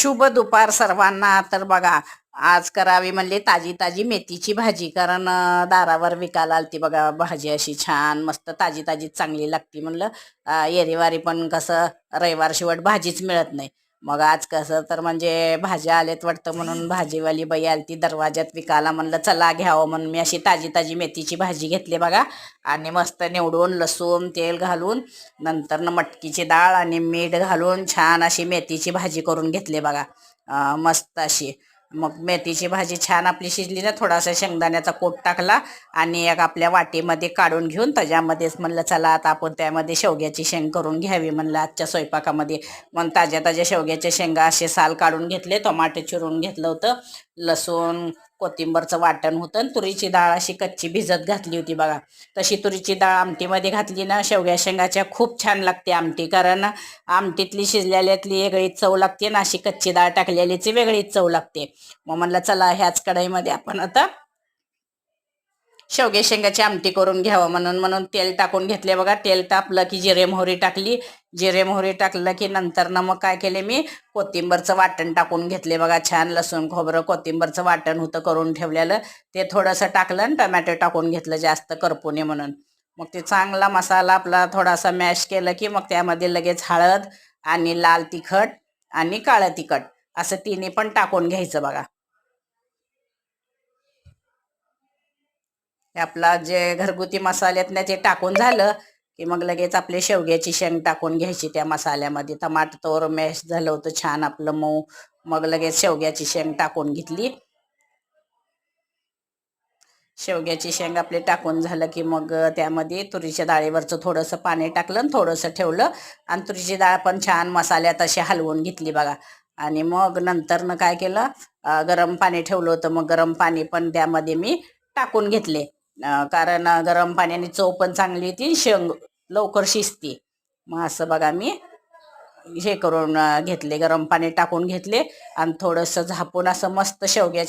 शुभ दुपार सर्वांना. तर बघा आज करावी म्हणली ताजी ताजी मेथीची भाजी. कारण दारावर विकायला आलती बघा भाजी अशी छान मस्त ताजी ताजी चांगली लागती म्हणलं. अं, येरीवारी पण कसं रविवार शेवट भाजीच मिळत नाही. मग आज कसं तर म्हणजे भाज्या आलेत वाटतं म्हणून भाजीवाली बाई ती दरवाज्यात विकायला म्हणलं चला घ्यावं म्हणून. मी अशी ताजी ताजी मेथीची भाजी घेतली बघा. आणि मस्त निवडून लसूण तेल घालून नंतर मटकीची डाळ आणि मीठ घालून छान अशी मेथीची भाजी करून घेतली बघा. मस्त अशी. मग मेथीची भाजी छान आपली शिजली ना थोडासा शेंगदाण्याचा कोट टाकला आणि एक आपल्या वाटीमध्ये काढून घेऊन त्याच्यामध्येच म्हणलं चला आता आपण त्यामध्ये शेवग्याची शेंग करून घ्यावी म्हणलं आजच्या स्वयंपाकामध्ये. मग ताज्या ताज्या शेवग्याच्या शेंगा असे साल काढून घेतले टोमाटे चिरून घेतलं होतं लसूण कोथिंबरचं वाटण होतं आणि तुरीची डाळ अशी कच्ची भिजत घातली होती बघा. तशी तुरीची डाळ आमटीमध्ये घातली ना शेवग्या शेंगाच्या खूप छान लागते आमटी. कारण आमटीतली शिजलेल्यातली वेगळीच चव लागते ना अशी कच्ची डाळ टाकलेलीची वेगळीच चव लागते. मग म्हणलं चला ह्याच कढईमध्ये आपण आता शेवगे शेंगाची आमटी करून घ्यावं म्हणून म्हणून तेल टाकून घेतले बघा. तेल तापलं की जिरे मोहरी टाकली. जिरे मोहरी टाकलं की नंतर ना मग काय केले मी? कोथिंबरचं वाटण टाकून घेतले बघा. छान लसूण खोबरं कोथिंबरचं वाटण होतं करून ठेवलेलं. ते थोडंसं टाकलं आणि टमॅटो टाकून घेतलं जास्त करपुने म्हणून. मग ते चांगला मसाला आपला थोडासा मॅश केलं की मग त्यामध्ये लगेच हळद आणि लाल तिखट आणि काळं तिखट असं तिन्ही पण टाकून घ्यायचं बघा. आपला जे घरगुती मसाल्यात ना ते टाकून झालं की मग लगेच आपले शेवग्याची शेंग टाकून घ्यायची त्या मसाल्यामध्ये. टमाटर तोर मॅश झालं होतं छान आपलं मऊ. मग लगेच शेवग्याची शेंग टाकून घेतली. शेवग्याची शेंग आपली टाकून झालं की मग त्यामध्ये तुरीच्या डाळीवरचं थोडंसं पाणी टाकलं आणि थोडंसं ठेवलं. आणि तुरीची डाळ पण छान मसाल्यात अशी हलवून घेतली बघा. आणि मग नंतरनं काय केलं? गरम पाणी ठेवलं होतं. मग गरम पाणी पण त्यामध्ये मी टाकून घेतले. कारण गरम पाण्याने चव पण चांगली येते शेंग लवकर शिजते. मग असं बघा मी हे करून घेतले गरम पाणी टाकून घेतले आणि थोडंसं झापून असं मस्त शेवग्याच्या